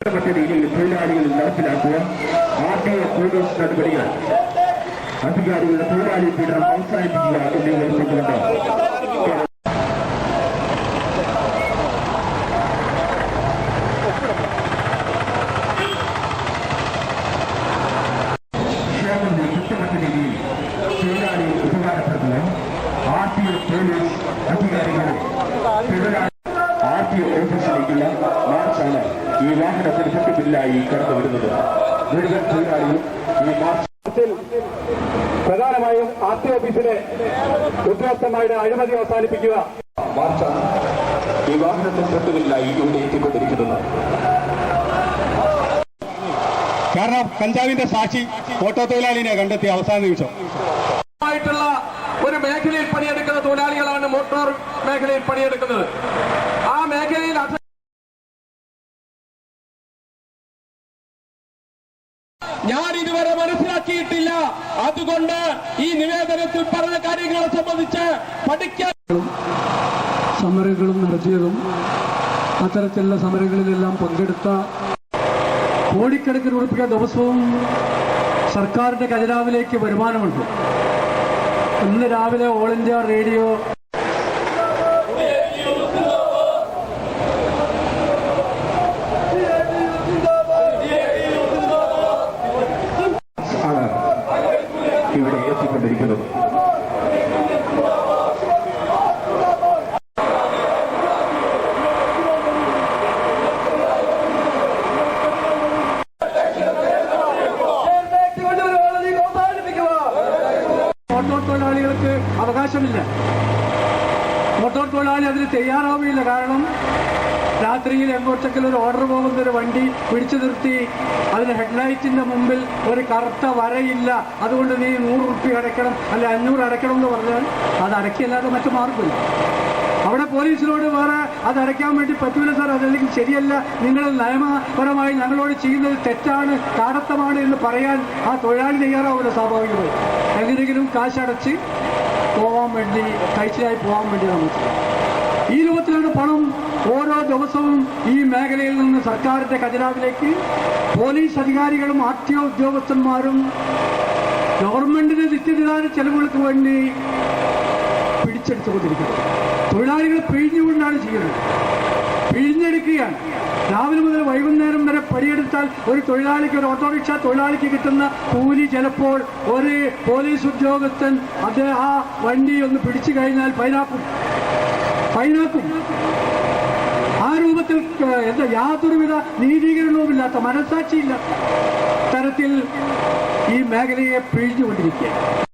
கட்டணிகளில் தொழிலாளிகளின் நடப்பிலாக்குவ RTO police நடவடிக்கைகள் அதிகாரிகள் தொழிலாளி பீடம் விவசாயிகளாக நியமித்துக் கொண்டோம் தொழிலாளி உபகாரப்படுத்தும் ஆர்டிஓ போலீஸ் அதிகாரிகள் தொழிலாளி ഈ വാഹനത്തിന് തൊട്ടുപിന്നിലായി കടന്നു വരുന്നത്. മുഴുവൻ തൊഴിലാളിയും ഈ മാർച്ച് പ്രധാനമായും ആർ ടി ഓഫീസിലെ ഉദ്യോഗസ്ഥന്മാരുടെ അഴിമതി അവസാനിപ്പിക്കുക. മാർച്ചാണ് ഈ ഇവിടെ എത്തിക്കൊണ്ടിരിക്കുന്നത്. കാരണം കഞ്ചാവിന്റെ സാക്ഷി ഓട്ടോ തൊഴിലാളിനെ കണ്ടെത്തി അവസാന നിമിഷം. ആയിട്ടുള്ള ഒരു മേഖലയിൽ പണിയെടുക്കുന്ന തൊഴിലാളികളാണ് മോട്ടോർ മേഖലയിൽ പണിയെടുക്കുന്നത്. ആ മേഖലയിൽ ഞാൻ ഇതുവരെ മനസ്സിലാക്കിയിട്ടില്ല. അതുകൊണ്ട് ഈ നിവേദനത്തിൽ പറഞ്ഞ കാര്യങ്ങളെ സംബന്ധിച്ച് പഠിക്കാൻ സമരങ്ങളും നടത്തിയതും അത്തരത്തിലുള്ള സമരങ്ങളിലെല്ലാം പങ്കെടുത്ത കോടിക്കണക്കിന് ഉറപ്പിക്കുക ദിവസവും സർക്കാരിന്റെ ഖജനാവിലേക്ക് വരുമാനമുണ്ട്. ഇന്ന് രാവിലെ ഓൾ ഇന്ത്യ റേഡിയോ ഇവിടെ എത്തിക്കൊണ്ടിരിക്കുന്നത് മോട്ടോർ തൊഴിലാളികൾക്ക് അവകാശമില്ല. മോട്ടോർ തൊഴിലാളി അതിന് തയ്യാറാവുകയില്ല. കാരണം രാത്രിയിൽ എങ്ങോട്ടെങ്കിലും ഒരു ഓർഡർ പോകുന്ന ഒരു വണ്ടി പിടിച്ചു നിർത്തി അതിന് ഹെഡ്ലൈറ്റിന്റെ മുമ്പിൽ ഒരു കറുത്ത വരയില്ല. അതുകൊണ്ട് നീ നൂറ് റുപ്യ അടയ്ക്കണം അല്ലെ അഞ്ഞൂറ് അടയ്ക്കണം എന്ന് പറഞ്ഞാൽ അത് അടയ്ക്കില്ലാതെ മറ്റു മാർഗമില്ല അവിടെ പോലീസിനോട് വേറെ അത് അടയ്ക്കാൻ വേണ്ടി പറ്റൂല സാർ. അതല്ലെങ്കിൽ ശരിയല്ല. നിങ്ങൾ നിയമപരമായി ഞങ്ങളോട് ചെയ്യുന്നത് തെറ്റാണ് കാടത്തമാണ് എന്ന് പറയാൻ ആ തൊഴിലാളി തയ്യാറാവില്ല സ്വാഭാവികമായി. എങ്ങനെയെങ്കിലും കാശടച്ച് പോവാൻ വേണ്ടി കഴിച്ചിലായി പോവാൻ വേണ്ടി നമ്മൾ ഈ രൂപത്തിലാണ് പണം ഓരോ ദിവസവും ഈ മേഖലയിൽ നിന്ന് സർക്കാരിന്റെ ഖജനാവിലേക്ക് പോലീസ് അധികാരികളും ആർ ടി ഒ ഉദ്യോഗസ്ഥന്മാരും ഗവൺമെന്റിന്റെ നിത്യനിദാന ചെലവുകൾക്ക് വേണ്ടി പിടിച്ചെടുത്തുകൊണ്ടിരിക്കുന്നത് തൊഴിലാളികൾ പിഴിഞ്ഞുകൊണ്ടാണ് ചെയ്യുന്നത്. പിഴിഞ്ഞെടുക്കുകയാണ്. രാവിലെ മുതൽ വൈകുന്നേരം വരെ പണിയെടുത്താൽ ഒരു തൊഴിലാളിക്ക് ഒരു ഓട്ടോറിക്ഷ തൊഴിലാളിക്ക് കിട്ടുന്ന കൂലി ചിലപ്പോൾ ഒരു പോലീസ് ഉദ്യോഗസ്ഥൻ അദ്ദേഹം ആ വണ്ടി ഒന്ന് പിടിച്ചു കഴിഞ്ഞാൽ ഫൈനാക്കും. ഫൈനാക്കും. ആ രൂപത്തിൽ എന്താ യാതൊരുവിധ നീതീകരണവുമില്ലാത്ത മനസാക്ഷിയില്ലാത്ത തരത്തിൽ ഈ മേഖലയെ പിഴിഞ്ഞുകൊണ്ടിരിക്കുകയാണ്.